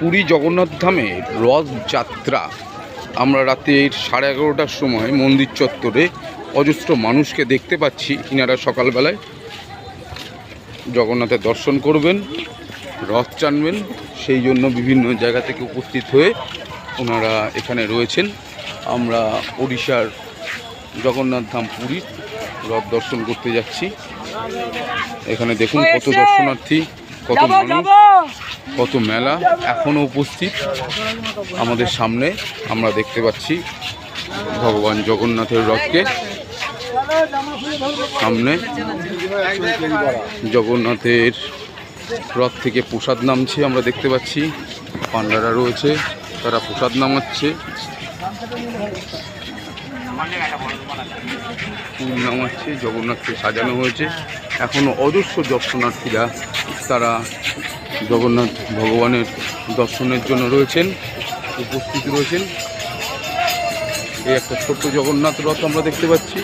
পুরী জগন্নাথ ধামে রথযাত্রা আমরা রাতে সাড়ে এগারোটার সময় মন্দির চত্বরে অজস্র মানুষকে দেখতে পাচ্ছি। ইনারা সকালবেলায় জগন্নাথের দর্শন করবেন রথ টানবেন সেই জন্য বিভিন্ন জায়গা থেকে উপস্থিত হয়ে ওনারা এখানে রয়েছেন। আমরা ওড়িশার জগন্নাথ ধাম পুরীর রথ দর্শন করতে যাচ্ছি। এখানে দেখুন কত দর্শনার্থী। কত মানুষ কত মেলা এখনও উপস্থিত আমাদের সামনে আমরা দেখতে পাচ্ছি ভগবান জগন্নাথের রথকে। সামনে জগন্নাথের রথ থেকে প্রসাদ নামছে আমরা দেখতে পাচ্ছি। পান্ডারা রয়েছে তারা প্রসাদ নামাচ্ছে। নামাচ্ছে জগন্নাথকে সাজানো হয়েছে। এখনও অজস্র দর্শনার্থীরা তারা জগন্নাথ ভগবানের দর্শনের জন্য রয়েছেন, উপস্থিত রয়েছেন। এই একটা ছোট্ট জগন্নাথ রথ আমরা দেখতে পাচ্ছি।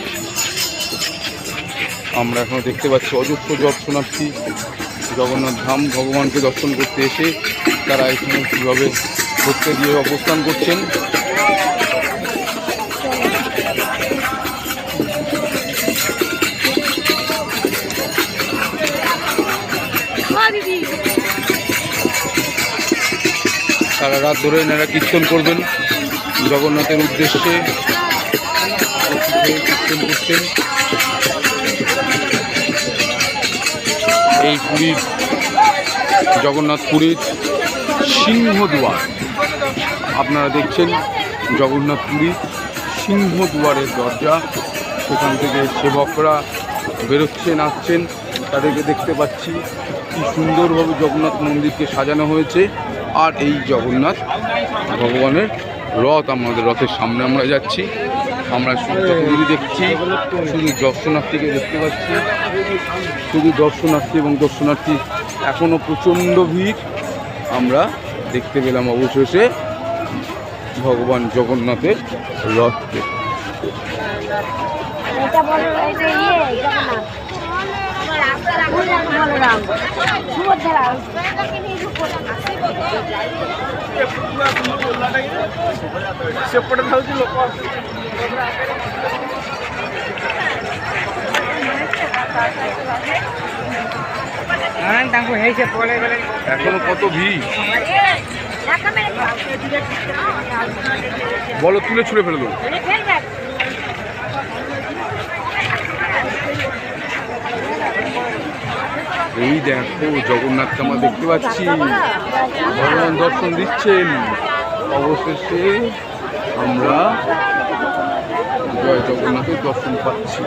আমরা এখন দেখতে পাচ্ছি অজস্র দর্শনার্থী। জগন্নাথ ধাম ভগবানকে দর্শন করতে এসে তারা এখানে কীভাবে ঘুরতে দিয়ে অবস্থান করছেন। সারা রাত ধরে এনারা কীর্তন করবেন। জগন্নাথের উদ্দেশ্যে কীর্তন করছেন। এই পুরীর জগন্নাথ পুরীর সিংহদুয়ার। আপনারা দেখছেন জগন্নাথ পুরীর সিংহদুয়ারের দরজা। সেখান থেকে সেবকরা বেরোচ্ছেন, আসছেন। তাদেরকে দেখতে পাচ্ছি। কি সুন্দরভাবে জগন্নাথ মন্দিরকে সাজানো হয়েছে আর এই জগন্নাথ ভগবানের রথ আমাদের রথের সামনে আমরা যাচ্ছি। আমরা শুধু দেখছি, শুধু দর্শনার্থীকে দেখতে পাচ্ছি। শুধু দর্শনার্থী এবং দর্শনার্থী এখনও প্রচণ্ড ভিড়। আমরা দেখতে পেলাম অবশেষে ভগবান জগন্নাথের রথকে। ସେପଟେ ଥାଉଛି ଲୋକ ତାଙ୍କୁ ହେଇ ସେ ପଳେଇ ଗଲେ এখন কত ভিড় বলো তুলে ছুড়ে ফেলে দেবো এই দেখো জগন্নাথকে আমরা দেখতে পাচ্ছি। ভগবান দর্শন দিচ্ছেন। অবশেষে আমরা জয় জগন্নাথের দর্শন পাচ্ছি।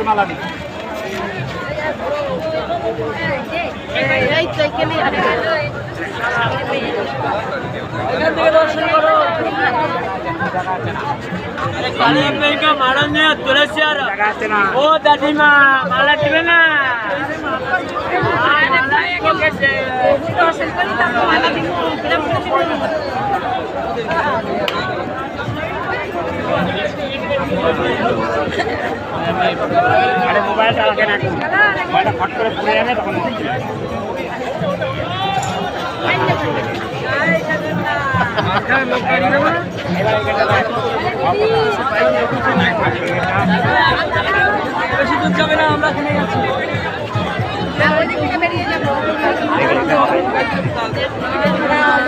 মালা ও দাদিমা মালা দিবে না আরে মোবাইলটা আগে না মোবাইলটা ফট করে পড়ে যাবে তখন বেশি দূর যাবে না আমরা এখানে আছি どうぞ。